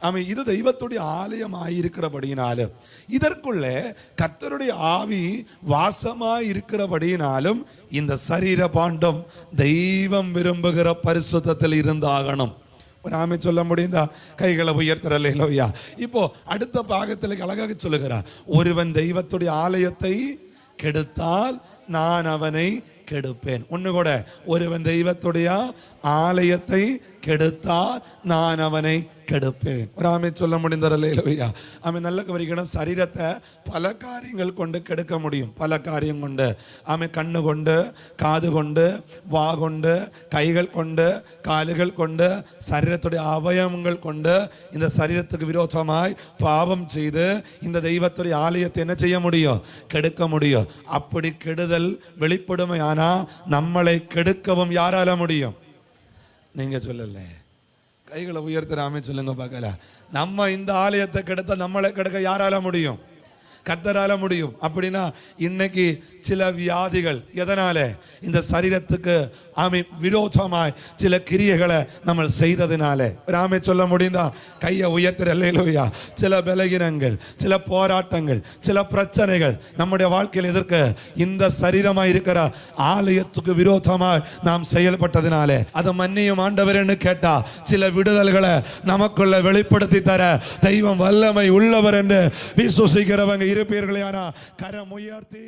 ஆமாம் இது தெய்வத்துடைய ஆலயமாக இருக்கிறபடியினாலும் இதற்குள்ளே கர்த்தருடைய ஆவி வாசமாக இருக்கிறபடியினாலும் இந்த சரீர பாண்டம் தெய்வம் விரும்புகிற பரிசுத்தத்தில் இருந்தாகணும். ஒரு சொல்ல முடியுதா? கைகளை உயர்த்தரலையா இப்போ அடுத்த பாகத்தில் அழகாக சொல்லுகிறார் ஒருவன் தெய்வத்துடைய ஆலயத்தை கெடுத்தால் நான் அவனை கெடுப்பேன். ஒன்று கூட ஒருவன் தெய்வத்துடைய ஆலயத்தை கெடுத்தால் நான் அவனை கெடுப்பேன். ஒரு ஆமை சொல்ல முடிந்தரலையா அவன் நல்ல கவரிக்கணும் சரீரத்தை பல காரியங்கள் கொண்டு கெடுக்க முடியும். பல காரியம் கொண்டு. ஆமை கண்ணு கொண்டு காது கொண்டு வா கொண்டு கைகள் கொண்டு காலுகள் கொண்டு சரீரத்துடைய அவயவங்கள் கொண்டு இந்த சரீரத்துக்கு விரோதமாய் பாவம் செய்து இந்த தெய்வத்துடைய ஆலயத்தை என்ன செய்ய முடியும்? கெடுக்க முடியும். அப்படி கெடுதல் வெளிப்படுமையானா நம்மளை கெடுக்கவும் யாரால முடியும்? நீங்கள் சொல்லலை. கைகளை உயர்த்துறாமே சொல்லுங்க பார்க்கல. நம்ம இந்த ஆலயத்தை கெடுத்த நம்மளை கெடுக்க யாரால முடியும்? கர்த்தரால முடியும். அப்படின்னா இன்னைக்கு சில வியாதிகள் எதனால? இந்த சரீரத்துக்கு ஆமை விரோதமாய் சில கிரியைகளை நம்ம செய்ததுனால. ராமே சொல்ல முடிந்தா கையை உயர்த்துற இல்லையிலோயா சில பலகீனங்கள் சில போராட்டங்கள் சில பிரச்சனைகள் நம்முடைய வாழ்க்கையில் எதிர்க்க இந்த சரீரமாக இருக்கிற ஆலயத்துக்கு விரோதமாய் நாம் செயல்பட்டதினாலே. அதை மன்னியும் ஆண்டவர்னு கேட்டா சில விடுதல்களை நமக்குள்ள வெளிப்படுத்தி தர தெய்வம் வல்லமை உள்ளவர் என்று விசுவசிக்கிறவங்க இருப்பீர்களே ஆனா கரம் உயர்த்தி